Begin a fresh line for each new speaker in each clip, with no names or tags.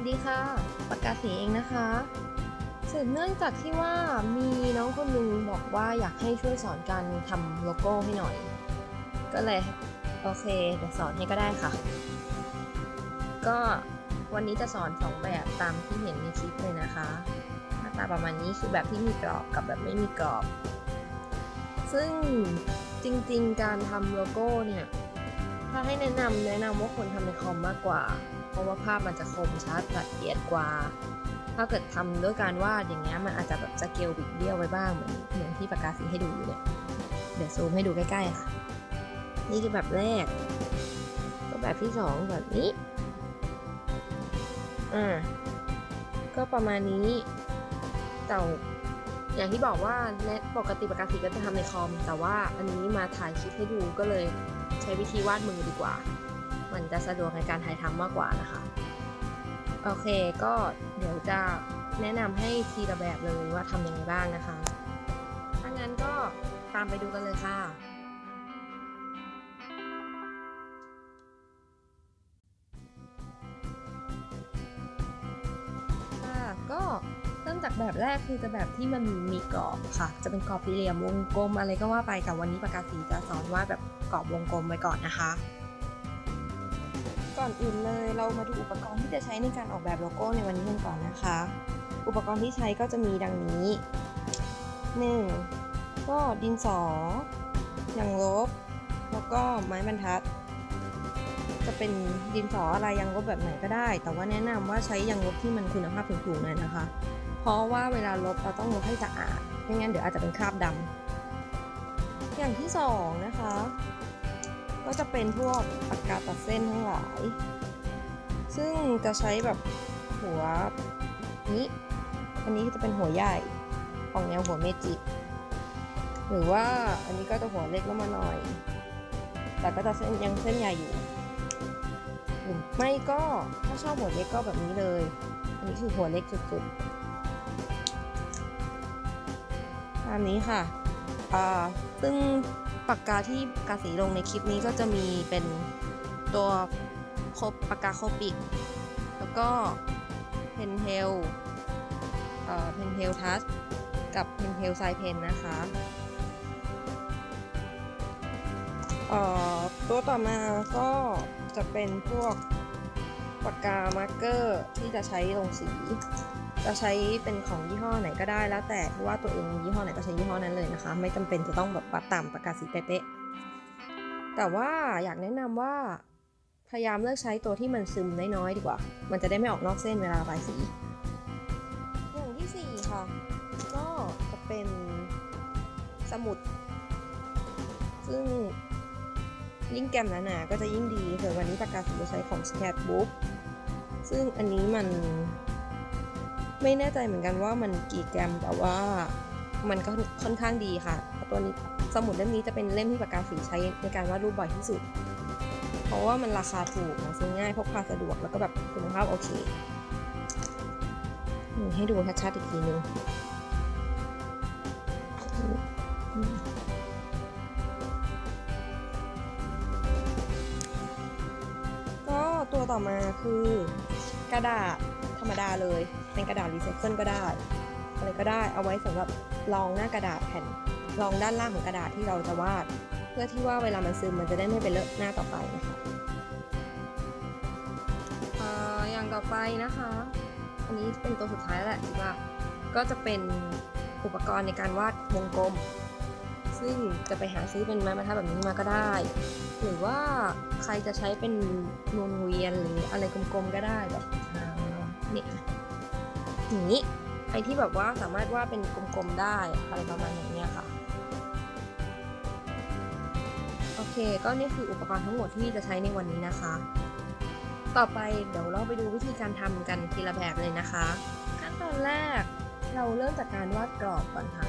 วัสดีค่ะปากกาศสีเองนะคะ สืบเนื่องจากที่ว่ามีน้องคนหนึงบอกว่าอยากให้ช่วยสอนการทำโลโก้ให้หน่อย ก็เลยโอเคเดี๋ยวสอนให้ก็ได้ค่ะ ก็วันนี้จะสอนสองแบบตามที่เห็นในคลิปเลยนะคะ หน้าตาประมาณนี้คือแบบที่มีกรอบกับแบบไม่มีกรอบ ซึ่งจริงๆ การทำโลโก้เนี่ย ถ้าให้แนะนำแนะนำว่าควรทำในคอมมากกว่า ราะว่าภาพมันจะคมชัดละเอียดกว่า ถ้าเกิดทำด้วยการวาดอย่างเงี้ยมันอาจจะแบบสเกลบิดเบี้ยวไว้บ้างเหมือนเหมือนที่ปากกาสีให้ดูอยู่เนี่ยเดี๋ยวซูมให้ดูใกล้ๆค่ะ นี่คือแบบแรกก็แบบที่สองแบบนี้อ่าก็ประมาณนี้แต่อย่างที่บอกว่าแนปกติปากกาสีก็จะทำในคอม แต่ว่าอันนี้มาถ่ายคลิปให้ดูก็เลยใช้วิธีวาดมือดีกว่า มันจะสะดวกในการถ่ายทำมากกว่านะคะ โอเคก็เดี๋ยวจะแนะนำให้ทีละแบบเลยว่าทำยังไงบ้างนะคะ ถ้างั้นก็ตามไปดูกันเลยค่ะค่ะ ก็เริ่มจากแบบแรกคือจะแบบที่มันมีกรอบค่ะ จะเป็นกรอบสี่เหลี่ยมวงกลมอะไรก็ว่าไปแต่วันนี้ปากกาสีจะสอนว่าแบบกรอบวงกลมไว้ก่อนนะคะ ก่อนอื่นเลย เรามาดูอุปกรณ์ที่จะใช้ในการออกแบบโลโก้ในวันนี้กันก่อนนะคะ อุปกรณ์ที่ใช้ก็จะมีดังนี้ 1. ก็ดินสอยางลบ แล้วก็ไม้บรรทัด จะเป็นดินสออะไรยางลบแบบไหนก็ได้ แต่ว่าแนะนำว่าใช้ยางลบที่มันคุณภาพสูงๆหน่อยนะคะ เพราะว่าเวลาลบเราต้องลบให้สะอาดไม่งั้นเดี๋ยวอาจจะเป็นคราบดำอย่างที่สองนะคะ ก็จะเป็นพวกปากกาตัดเส้นทั้งหลาย ซึ่งจะใช้แบบหัวนี้ อันนี้จะเป็นหัวใหญ่ของแนวหัวเมจิหรือว่าอันนี้ก็จะหัวเล็กลงมาหน่อย แต่ก็จะเส้นยังเส้นใหญ่อยู่ ไม่ก็ถ้าชอบหัวเล็กก็แบบนี้เลย อันนี้คือหัวเล็กสุดๆตามนี้ค่ะ อ่า ซึ่ง ปากกาที่กาสีลงในคลิปนี้ก็จะมีเป็นตัวคบปากกาโคปิก แล้วก็เพนเทลเอ่อเพนเทลทัสกับเพนเทลไซเพนนะคะเอ่อตัวต่อมาก็จะเป็นพวกปากกามาร์กเกอร์ที่จะใช้ลงสี จะใช้เป็นของยี่ห้อไหนก็ได้แล้วแต่ว่าตัวเองมียี่ห้อไหนก็ใช้ยี่ห้อนั้นเลยนะคะ ไม่จำเป็นจะต้องแบบวัดตามปากกาศสีเป๊ะๆแต่ว่าอยากแนะนำว่าพยายามเลือกใช้ตัวที่มันซึมน้อยๆดีกว่า มันจะได้ไม่ออกนอกเส้นเวลาระบายสี อย่างที่สี่ค่ะ ก็จะเป็นสมุด ซึ่งยิ่งแกมหนาๆก็จะยิ่งดีส่วนวันนี้ปากกาสีจะใช้ของ Sketchbook ซึ่งอันนี้มัน ไม่แน่ใจเหมือนกันว่ามันกี่แกรมแต่ว่ามันก็ค่อนข้างดีค่ะ ตัวนี้สมุดเล่มนี้จะเป็นเล่มที่ปากกาสีใช้ในการวาดรูปบ่อยที่สุด เพราะว่ามันราคาถูกซื้อง่ายพกพาสะดวกแล้วก็แบบคุณภาพโอเคให้ดูชัดๆอีกทีนึงก็ตัวต่อมาคือกระดาษธรรมดาเลย เป็นกระดาษรีไซเคิลก็ได้อะไรก็ได้เอาไว้สำหรับรองหน้ากระดาษแผ่นรองด้านล่างของกระดาษที่เราจะวาด เพื่อที่ว่าเวลามันซึมมันจะได้ไม่ไปเลอะหน้าต่อไปนะคะอย่างต่อไปนะคะ อันนี้เป็นตัวสุดท้ายแหละที่ว่าก็จะเป็นอุปกรณ์ในการวาดวงกลม ซึ่งจะไปหาซื้อเป็นไม้บรรทัดแบบนี้มาก็ได้ หรือว่าใครจะใช้เป็นวงเวียนหรืออะไรกลมๆก็ได้แบบนี่ อย่างนี้ไอที่แบบว่าสามารถวาดเป็นกลมๆได้อะไรประมาณอย่างเนี้ยค่ะโอเค ก็นี่คืออุปกรณ์ทั้งหมดที่จะใช้ในวันนี้นะคะ ต่อไปเดี๋ยวเราไปดูวิธีการทำกันทีละแบบเลยนะคะ ขั้นตอนแรกเราเริ่มจากการวาดกรอบก่อนค่ะ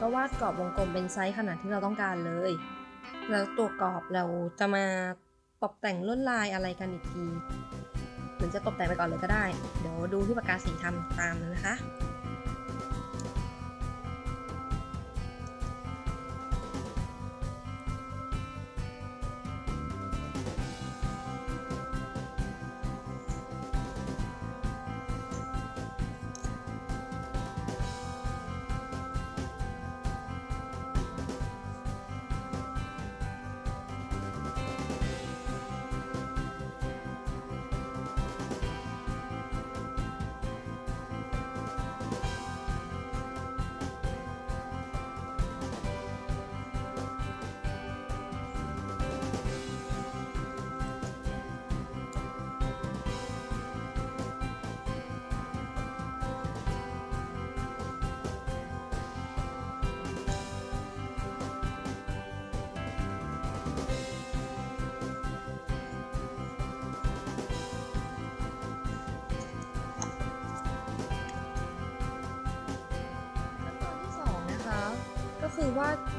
ก็วาดกรอบวงกลมเป็นไซส์ขนาดที่เราต้องการเลย แล้วตัวกรอบเราจะมาตกแต่งลวดลายอะไรกันอีกที หรือจะตกแต่งไปก่อนเลยก็ได้ เดี๋ยวดูที่ปากกาสีทำตามเลยนะคะ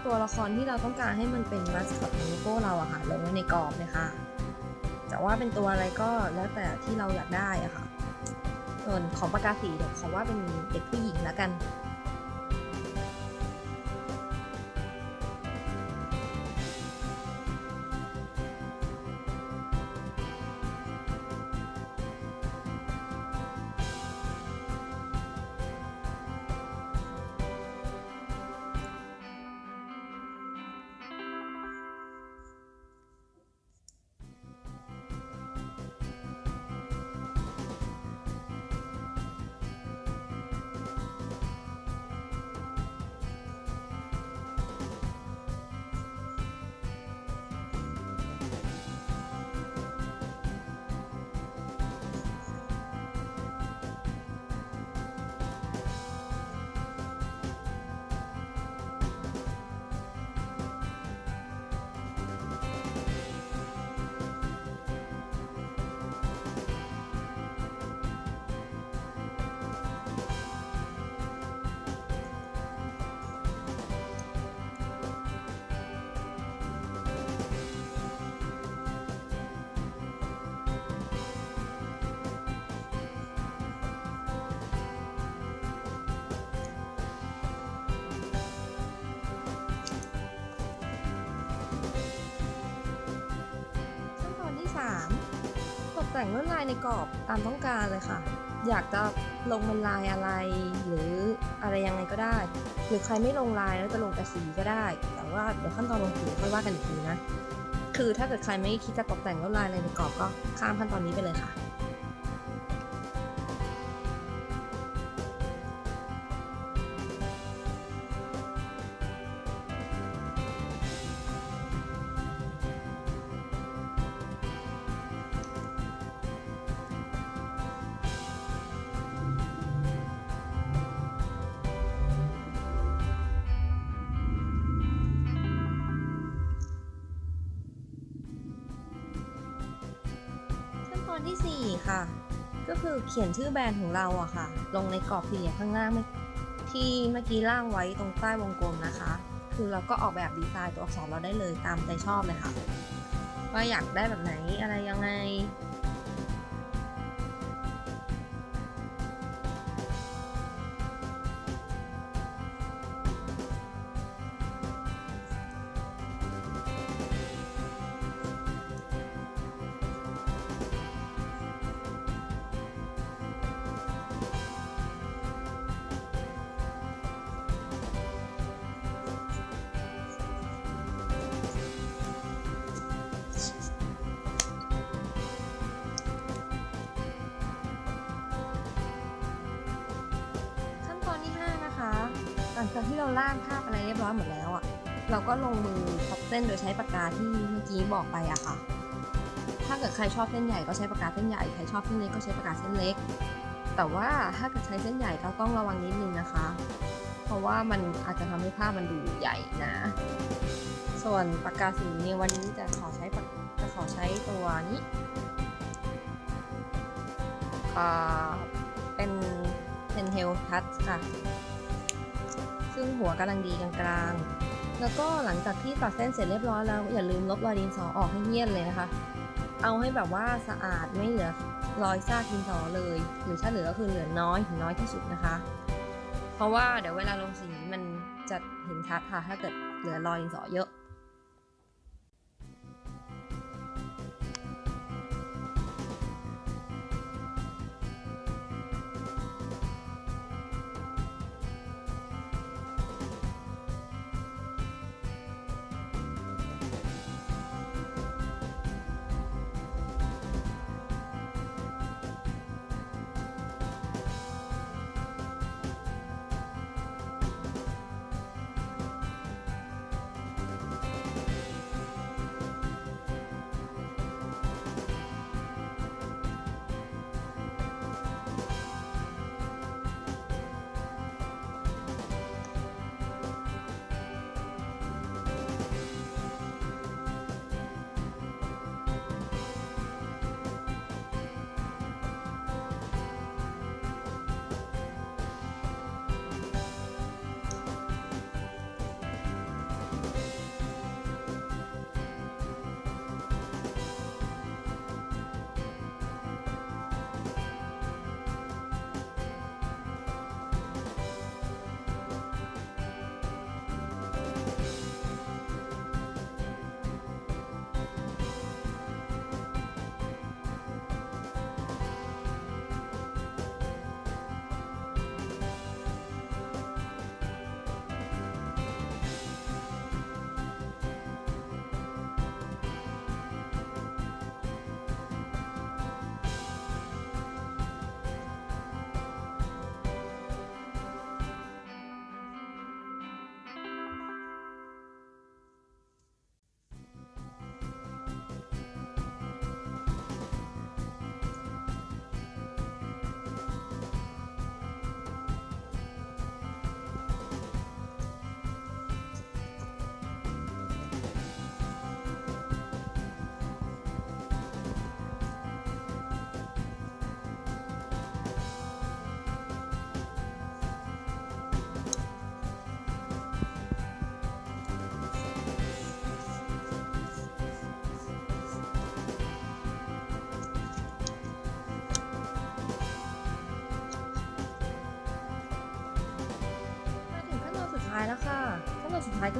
ตัวละครที่เราต้องการให้มันเป็นมัสคอตของโลโก้เราอะค่ะลงไว้ในกรอบเลยค่ะจะว่าเป็นตัวอะไรก็แล้วแต่ที่เราอยากได้อะค่ะ ส่วนของปากกาสีเดี๋ยวขอว่าเป็นเด็กผู้หญิงแล้วกัน แต่งลวดลายในกรอบตามต้องการเลยค่ะ อยากจะลงเป็นลายอะไร หรืออะไรยังไงก็ได้ หรือใครไม่ลงลายแล้วจะลงแต่สีก็ได้ แต่ว่าเดี๋ยวขั้นตอนลงสีค่อยว่ากันอีกทีนะ คือถ้าเกิดใครไม่คิดจะตกแต่งลวดลายอะไรในกรอบก็ข้ามขั้นตอนนี้ไปเลยค่ะ อนที่ 4 ค่ะ ก็คือเขียนชื่อแบรนด์ของเราอะค่ะ ลงในกรอบสี่เหลี่ยมข้างล่างที่เมื่อกี้ล่างไว้ตรงใต้วงกลมนะคะ คือเราก็ออกแบบดีไซน์ตัวอักษรเราได้เลยตามใจชอบเลยค่ะ ว่าอยากได้แบบไหนอะไรยังไง ลังจากที่เราล่างภาพอะไรเรียบร้อยหมดแล้วอะเราก็ลงมือพับเส้นโดยใช้ปากกาที่เมื่อกี้บอกไปอะค่ะ ถ้าเกิดใครชอบเส้นใหญ่ก็ใช้ปากกาเส้นใหญ่ ใครชอบเส้นเล็กก็ใช้ปากกาเส้นเล็ก แต่ว่าถ้าเกิดใช้เส้นใหญ่ก็ต้องระวังนิดนึงนะคะ เพราะว่ามันอาจจะทำให้ภาพมันดูใหญ่นะ ส่วนปากกาสีในวันนี้จะขอใช้ปากจะขอใช้ตัวนี้เป็นเพนเทลทัชค่ะ ซึ่งหัวกำลังดีกลางๆ แล้วก็หลังจากที่ตัดเส้นเสร็จเรียบร้อยแล้วอย่าลืมลบรอยดินสอออกให้เงียบเลยนะคะ เอาให้แบบว่าสะอาดไม่เหลือรอยซากดินสอเลย หรือถ้าเหลือก็คือเหลือน้อยถึงน้อยที่สุดนะคะ เพราะว่าเดี๋ยวเวลาลงสีมันจะเห็นชัดค่ะถ้าเกิดเหลือรอยดินสอเยอะ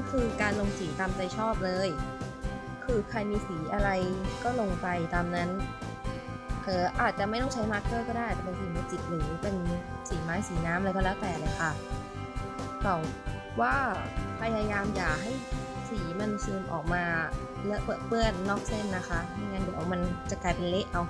ก็คือการลงสีตามใจชอบเลย คือใครมีสีอะไรก็ลงไปตามนั้นเอออาจจะไม่ต้องใช้มาร์กเกอร์ก็ได้อาจจะเป็นสีเมจิกหรือเป็นสีไม้สีน้ำอะไรก็แล้วแต่เลยค่ะแต่ว่าพยายามอย่าให้สีมันซึมออกมาเลอะเปื้อนนอกเส้นนะคะไม่งั้นเดี๋ยวมันจะกลายเป็นเละเอา